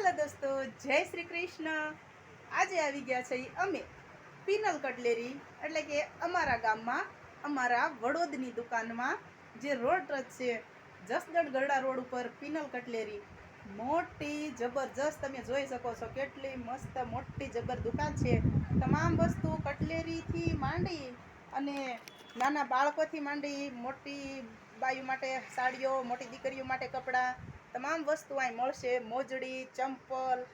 હાલો દોસ્તો, જય શ્રી કૃષ્ણ. આજે આવી ગયા છે અમે પીનલ કટલેરી, એટલે કે અમારા ગામમાં, અમારા વડોદની દુકાનમાં, જે રોડ ટચ છે, જસદણ ગરડા રોડ ઉપર પીનલ કટલેરી. મોટી જબરજસ્ત, તમે જોઈ શકો છો, કેટલી મસ્ત મોટી જબર દુકાન છે. તમામ વસ્તુ કટલેરીથી માંડી અને નાના બાળકોથી માંડી મોટી બાયુ માટે સાડીઓ, મોટી દીકરીઓ માટે કપડાં તમામ વસ્તુ અહીં મળશે. મોજડી, ચંપલ,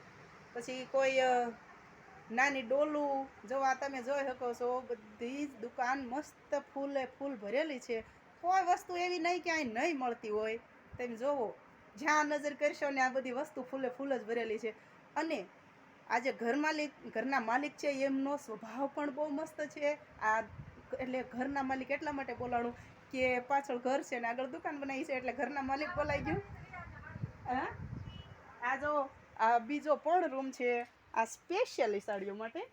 પછી કોઈ નાની ડોલું, જો આ તમે જોઈ શકો છો, બધી જ દુકાન મસ્ત ફૂલે, ફૂલ ભરેલી છે. કોઈ વસ્તુ એવી નહીં કે અહીં નહીં મળતી હોય. તમે જોવો, જ્યાં નજર કરશો ને આ બધી વસ્તુ ફૂલે, ફૂલ જ ભરેલી છે. અને આજે ઘર માલિક, ઘરના માલિક છે, એમનો સ્વભાવ પણ બહુ મસ્ત છે. આ એટલે ઘરના માલિક એટલા માટે બોલાણું કે પાછળ ઘર છે ને આગળ દુકાન બનાવી છે, એટલે ઘરના માલિક બોલાઈ ગયું. આ બીજો પણ રૂમ છે આ સ્પેશિયલી સાડીઓ માટે.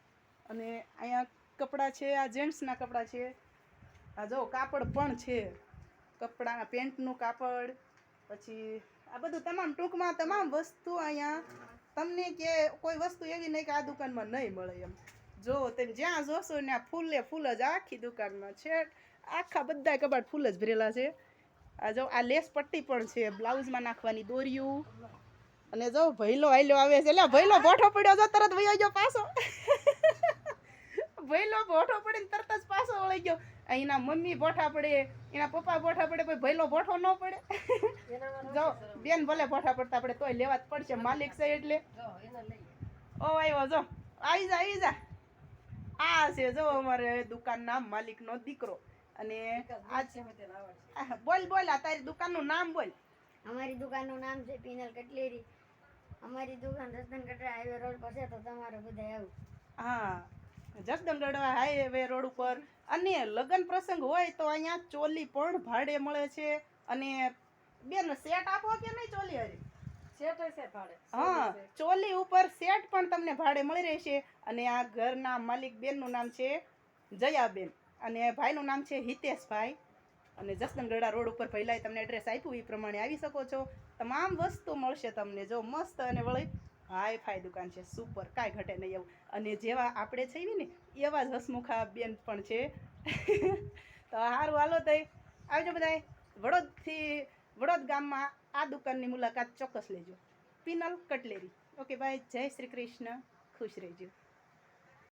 અને અહીંયા કપડાં છે, આ જેન્ટ્સના કપડાં છે. આ જો કાપડ પણ છે. કપડાના પેન્ટનું કાપડ, પછી આ બધું તમામ ટૂંકમાં તમામ વસ્તુ અહીંયા તમને કે કોઈ વસ્તુ એવી નહીં કે આ દુકાનમાં નહીં મળે એમ. જો તમે જ્યાં જોશો ને આ ફૂલે ફૂલ જ આખી દુકાનમાં છે. આખા બધા કબાટ ફૂલ જ ભરેલા છે. આ જો આ લેસ પટ્ટી પણ છે, બ્લાઉઝમાં નાખવાની દોર્યું અને જો ભૈલો આયલો આવે છે એટલે ભૈલો બોઠો પડ્યો જો તરત વયો ગયો પાછો. ભૈલો બોઠો પડીને તરત જ પાછો વળી ગયો. અહીંના મમ્મી બોઠા પડે એના પપ્પા બોઠા પડે પછી ભૈલો બોઠો ન પડે. જો બેન ભલે બોઠા પડતા પડે તોય લેવા જ પડશે માલિક છે એટલે. ઓ આવ્યો જો. આવી જા આવી જા. આ છે જો અમારે દુકાનના માલિકનો દીકરો. અને આ છે બોલ બોલ આ તારી દુકાનનું નામ બોલ. અમારી દુકાનનું નામ છે પિનલ કટલેરી. અમારી દુકાન રતન કટરા હાઈવે રોડ પર છે તો તમારે બધા આવું. હા જસદણગઢ હાઈવે રોડ ઉપર. અને લગ્ન પ્રસંગ હોય તો અહીંયા ચોલી પણ ભાડે મળે છે. અને બેન સેટ આપો કે નહીં ચોલી હરી હા ચોલી ઉપર સેટ પણ તમને ભાડે મળી રહેશે. અને આ ઘરના માલિક બેનનું નામ છે જયાબેન. અને ભાઈનું નામ છે હિતેશભાઈ. અને જસદણગઢા રોડ ઉપર પહેલાં તમને એડ્રેસ આપ્યું એ પ્રમાણે આવી શકો છો. તમામ વસ્તુ મળશે તમને. જો મસ્ત અને વળી હાઈ ફાઈ દુકાન છે. સુપર કાંઈ ઘટે નહીં એવું. અને જેવા આપણે છે ને એવા જ હસમુખા બેન પણ છે. તો સારું હાલો તઈ. આવજો બધાય. વડોદથી, વડોદ ગામમાં આ દુકાનની મુલાકાત ચોક્કસ લેજો. પિનલ કટલેરી. Okay, bye. જય શ્રી કૃષ્ણ. ખુશ રહેજો.